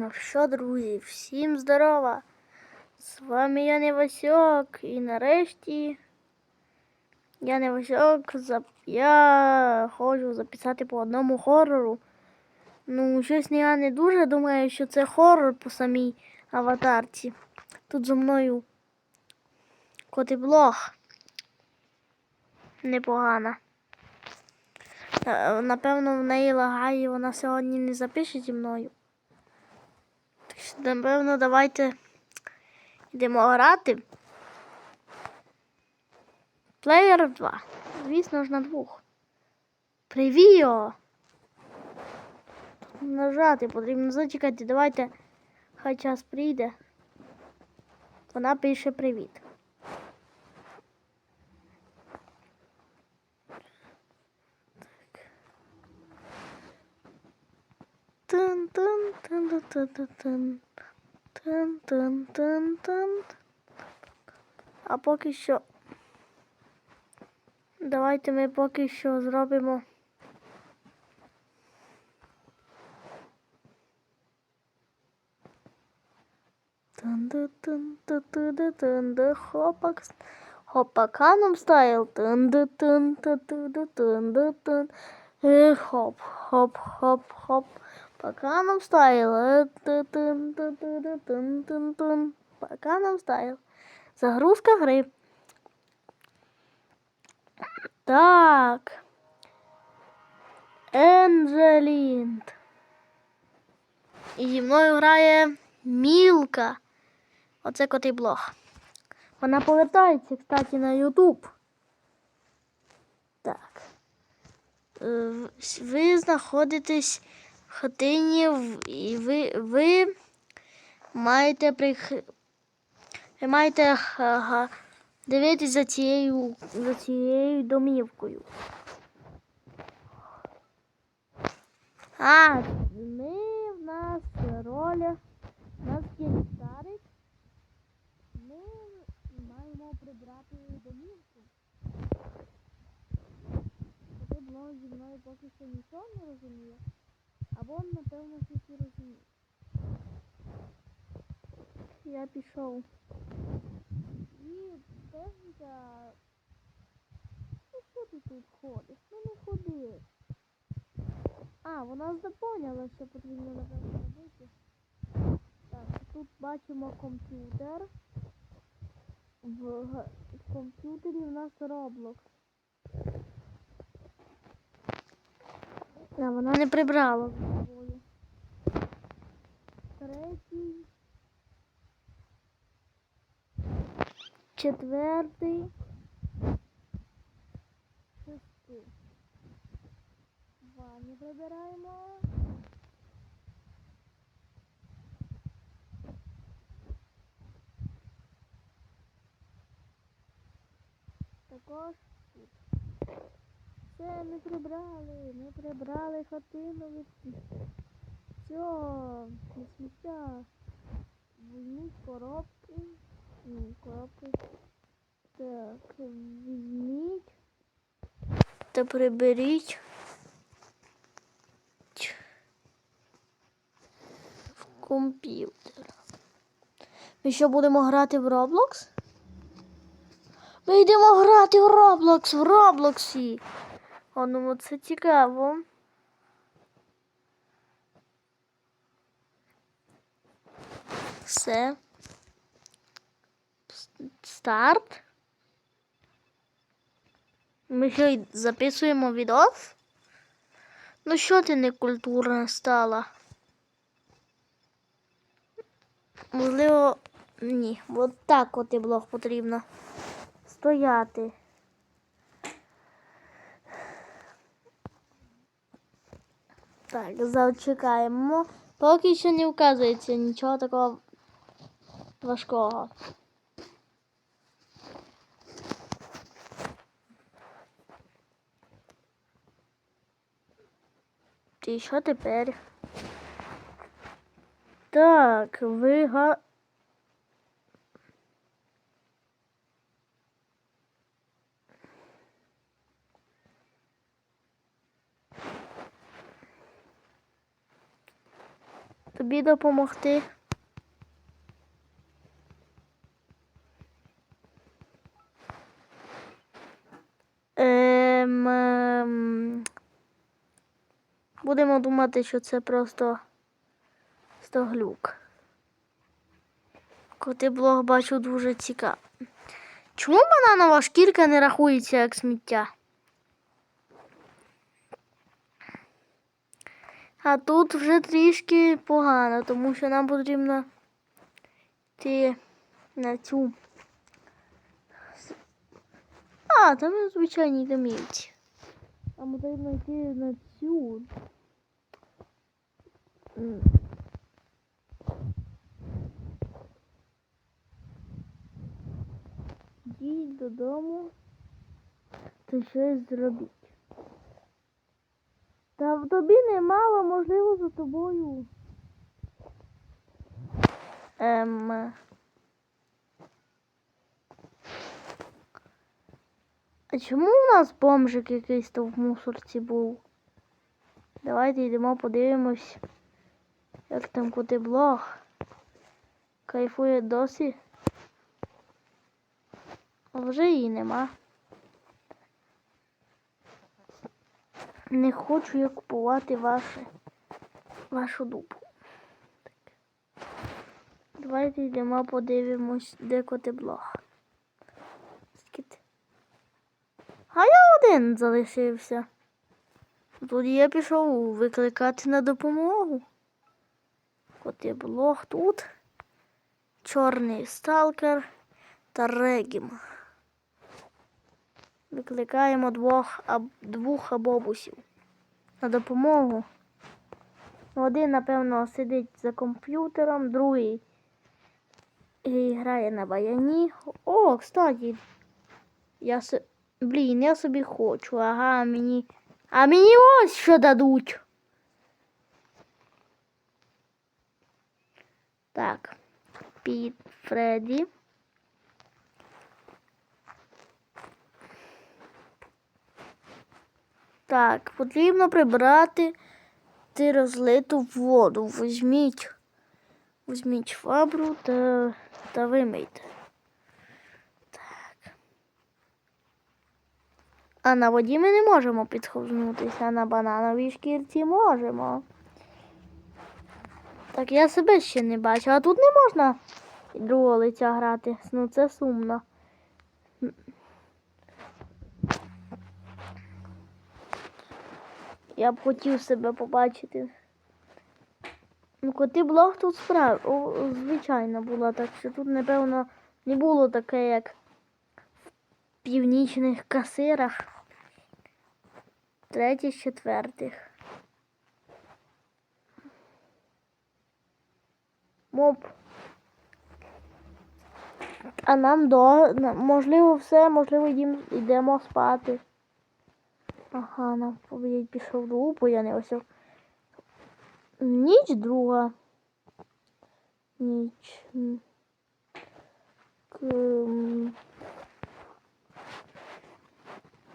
Ну що, друзі, всім здорова! З вами я Невасьок. І нарешті я Невасьок. Зап... Я хочу записати по одному хорору. Ну, щось я не дуже думаю, що це хорор по самій аватарці. Тут зо мною котиблог. Непогана. Е, Напевно, в неї лагає, вона сьогодні не запише зі мною. Напевно, давайте йдемо грати. Плеєр 2. Звісно ж на двох. Привіо! Нажати потрібно зачекати. Давайте хай час прийде. Вона пише привіт. Тин-тин-тин-тин. А поки що давайте ми поки що зробимо. Хопакс. Хопаканом стайл. Е, хоп, хоп, хоп, хоп. Паканом стайл. Е, ту-тун-ту-ту-ду-тун-тун-тун. Стайл. Загрузка гри. Так. Енджелінд. І зі мною грає Мілка. Оце котий блог. Вона повертається, кстати, на Ютуб. Так. Е, Ви знаходитесь хатині і ви, ви маєте прих... ви маєте га- га- дивитись за цією, за цією домівкою. А, ми в нас роля. У нас є ліхтарик. Ми маємо прибрати домівку. Зі мною поки що нічого не розуміє. Або, напевно, і розуміє. Я пішов. І техніка. Ну що ти тут ходиш? Ну не ходи. А, вона запоняла, що потрібно напевно робити. Так, тут бачимо комп'ютер. В, в комп'ютері в нас Roblox. А, вона не прибрала. Третій. Четвертий. Шестий. Два не прибираємо. Також тут. Все, не прибрали, не прибрали хатину від цього від сміття. Візьміть коробки. Ні, коробки. Так, візьміть та приберіть. В комп'ютер. Ми що будемо грати в Roblox? Ми йдемо грати в Roblox, в Роблоксі. О, ну це цікаво. Все. Старт. Ми що записуємо відос? Ну що ти не культурна стала? Можливо, ні. От так от і блог потрібно. Стояти. Так, зачекаємо. Поки що не вказується нічого такого важкого. І що тепер? Так, ви га... тобі допомогти? Ем, ем, будемо думати, що це просто стоглюк. Коти блог бачу дуже цікаво. Чому бананова шкірка не рахується як сміття? А тут вже трішки погано, тому що нам потрібно йти на цю. А, там звичайні домівці. Нам потрібно йти на цю. Йдіть додому та щось зробіть. В тобі немало, можливо, за тобою. Ем. А чому у нас бомжик якийсь то в мусорці був? Давайте йдемо подивимось, як там куди блог. Кайфує досі. А вже її нема. Не хочу я купувати ваше, вашу дупу. Так. Давайте йдемо подивимось, де. Скільки? А я один залишився. Тоді я пішов викликати на допомогу. Котиблог тут. Чорний сталкер та регім. Викликаємо двох, аб, двох абобусів на допомогу. Один, напевно, сидить за комп'ютером, другий грає на баяні. О, кстати, я с... Блін, я собі хочу, ага, мені. А мені ось що дадуть. Так, Піт Фредді. Так, потрібно прибрати ти розлиту воду. Візьміть, візьміть фабру та, та вимийте. Так. А на воді ми не можемо підховзнутися, а на банановій шкірці можемо. Так, я себе ще не бачу, а тут не можна другого лиця грати. Ну це сумно. Я б хотів себе побачити. Ну, коти блог тут справ... О, звичайно була, так що тут, напевно, не було таке, як в північних касирах. Третє з четвертих. Моп. А нам до можливо все, можливо, йдемо спати. Ага, нам повідь пішов до бо я не ось. Ніч друга. Ніч.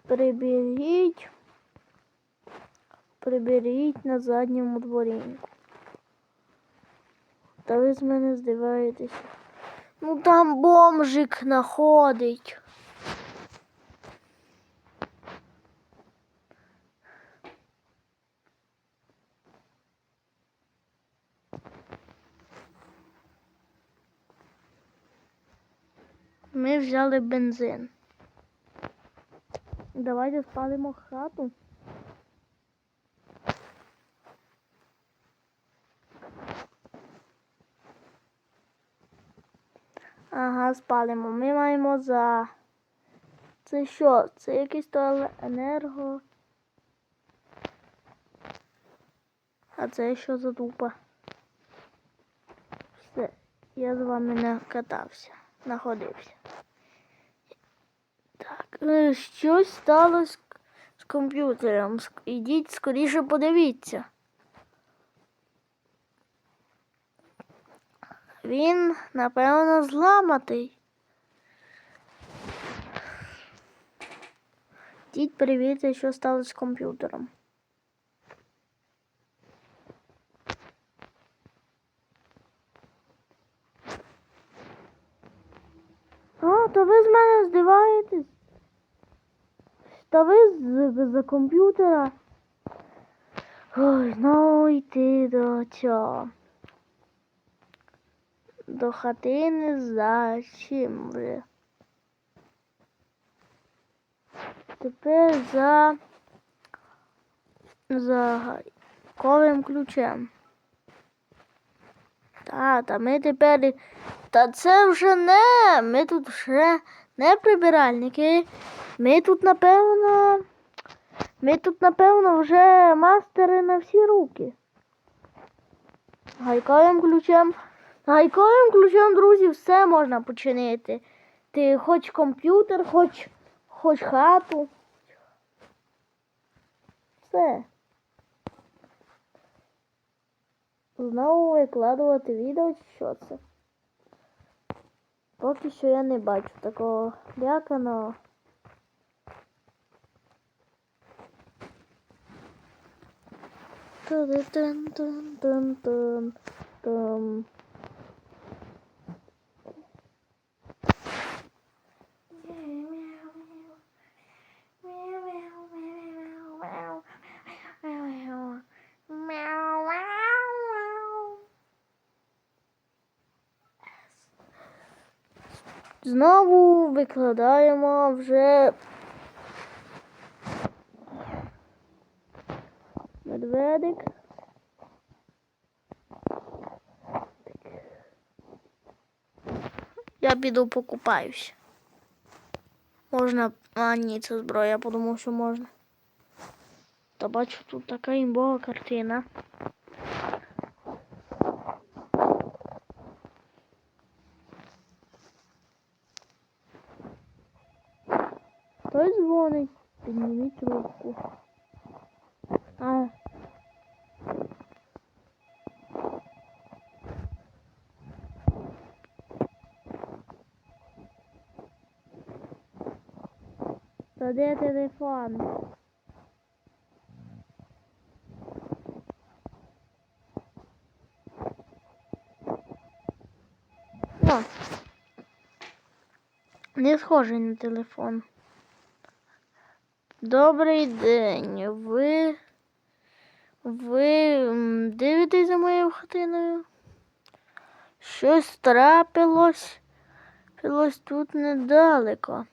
Приберіть. Приберіть на задньому дворінку. Та ви з мене здиваєтеся. Ну там бомжик находить. Ми взяли бензин. Давайте спалимо хату. Ага, спалимо. Ми маємо за. Це що? Це якийсь то енерго. А це що за дупа? Все, я з вами не катався, находився. Е, щось сталося з комп'ютером. Ідіть скоріше подивіться. Він, напевно, зламатий. Ідіть перевірте, що сталося з комп'ютером. А, то ви з мене здиваєтесь. Та ви з, за комп'ютера. Знову йти до цього. До хатини за чим вже. Тепер за за ковим ключем. Та, та ми тепер. Та це вже не. Ми тут вже не прибиральники. Ми тут, напевно. Ми тут, напевно, вже мастери на всі руки. Гайковим ключем. Гайковим ключем, друзі, все можна починити. Ти хоч комп'ютер, хоч, хоч хату. Все. Знову викладувати відео, що це? Поки що я не бачу такого ляканого. Тун-тун-тун-тун-тун. Знову викладаємо вже медведик. Я піду покупаюсь. Можна. А, ні, це зброя, я подумав, що можна. Та бачу, тут така імбова картина. Трубку. А. Та де телефон? Не схожий на телефон. Добрий день. Ви. Ви дивитесь за моєю хатиною? Щось трапилось. Трапилось тут недалеко.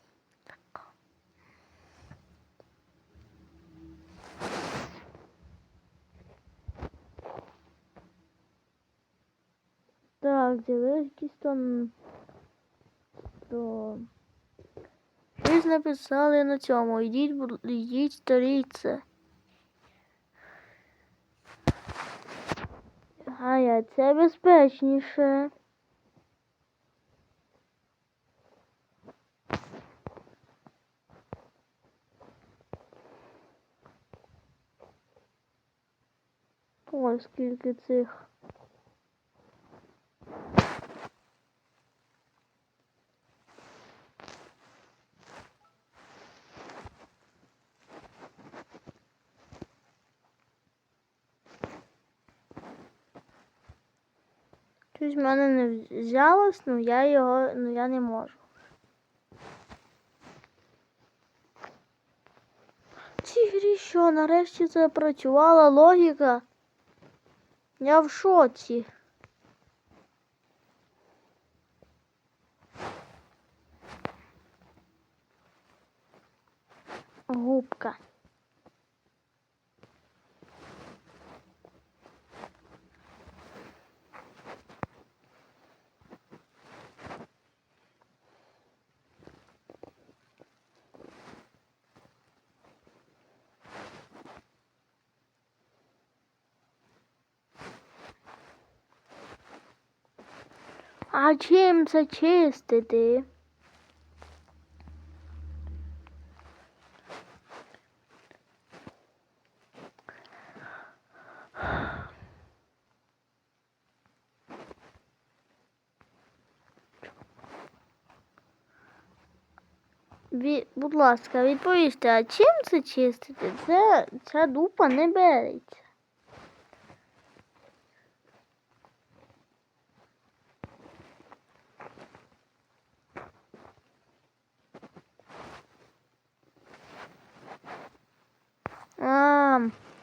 Так, з'явилось якісь там. То... Щось написали на цьому. Йдіть, йдіть, старіться. Гая, це безпечніше. Ой, скільки цих. Щось в мене не взялось, ну я його, ну я не можу. В цій грі що, нарешті запрацювала логіка. Я в шоці. Губка. А чим це чистити? Ві... Будь ласка, відповісти, а чим це чистити? Це ця дупа не береться.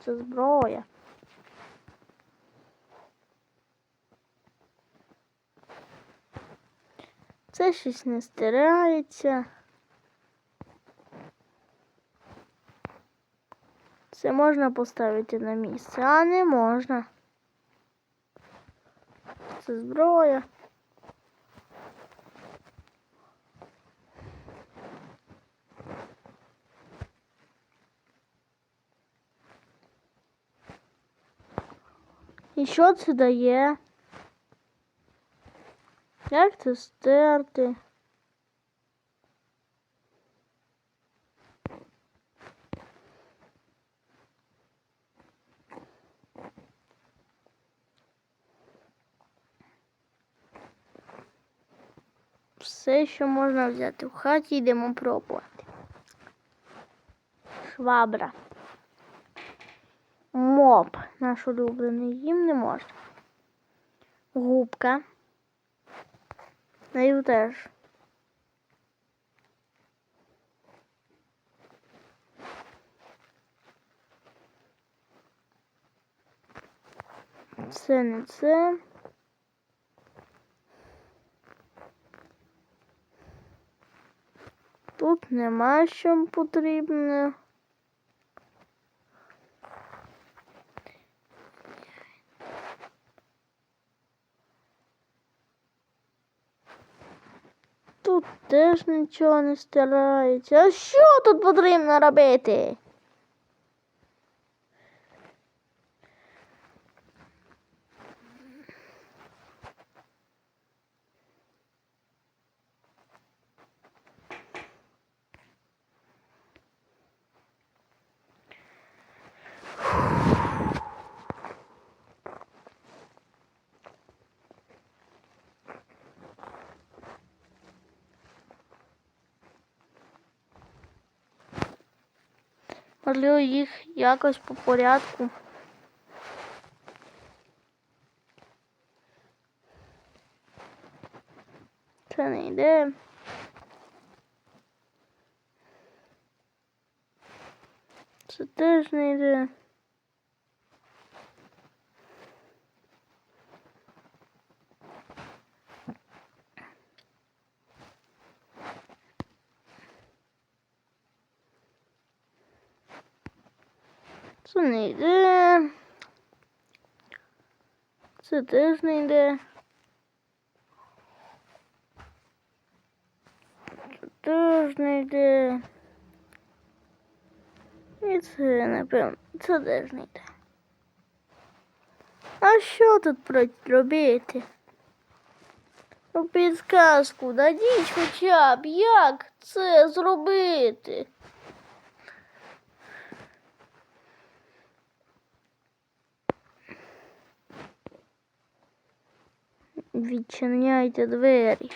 це зброя. Це щось не стирається. Це можна поставити на місце, а не можна. Це зброя. І що це дає? Як це стерти? Все, що можна взяти в хаті, йдемо пробувати. Швабра. Моп, наш улюблений, їм не можна. Губка. Нею теж. Це не це. Тут нема що потрібно. Тут теж нічого не стирається. А що тут потрібно робити? Можливо, їх якось по порядку. Це не йде. Це теж не йде. Це не йде. Це теж не йде. Це теж не йде. І це, напевно, це теж не йде. А що тут робити? Ну, підсказку дадіть хоча б, як це зробити? Відчиняйте двері.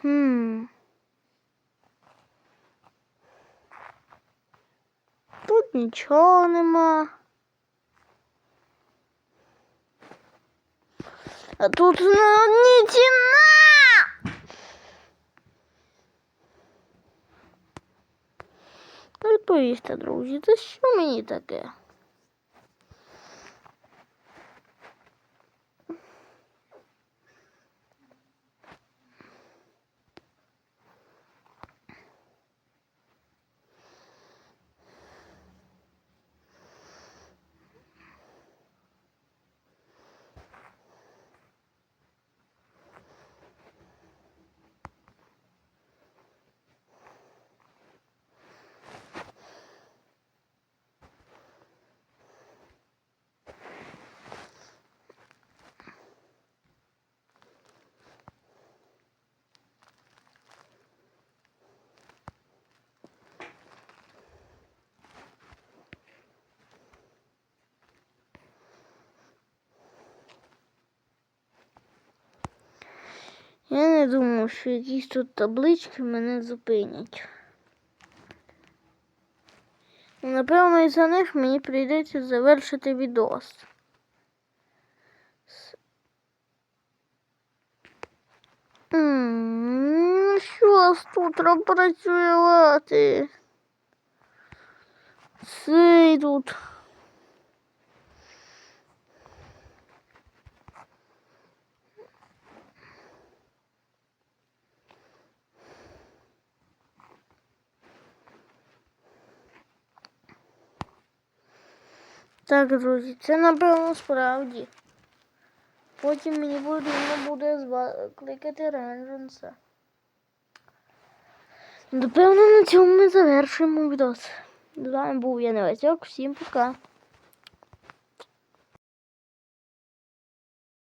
Хм. Тут нічого нема. А тут на одні ціна. Відповісти, друзі, це що мені таке? Не думав, що якісь тут таблички мене зупинять. Напевно, із за них мені прийдеться завершити відос. С- Що ж тут працювати? Цей тут. Так, друзі, це напевно справді. Потім мені потрібно буде зва- кликати Ренженса. Напевно, на цьому ми завершуємо відос. З вами був я Невасьок. Всім пока.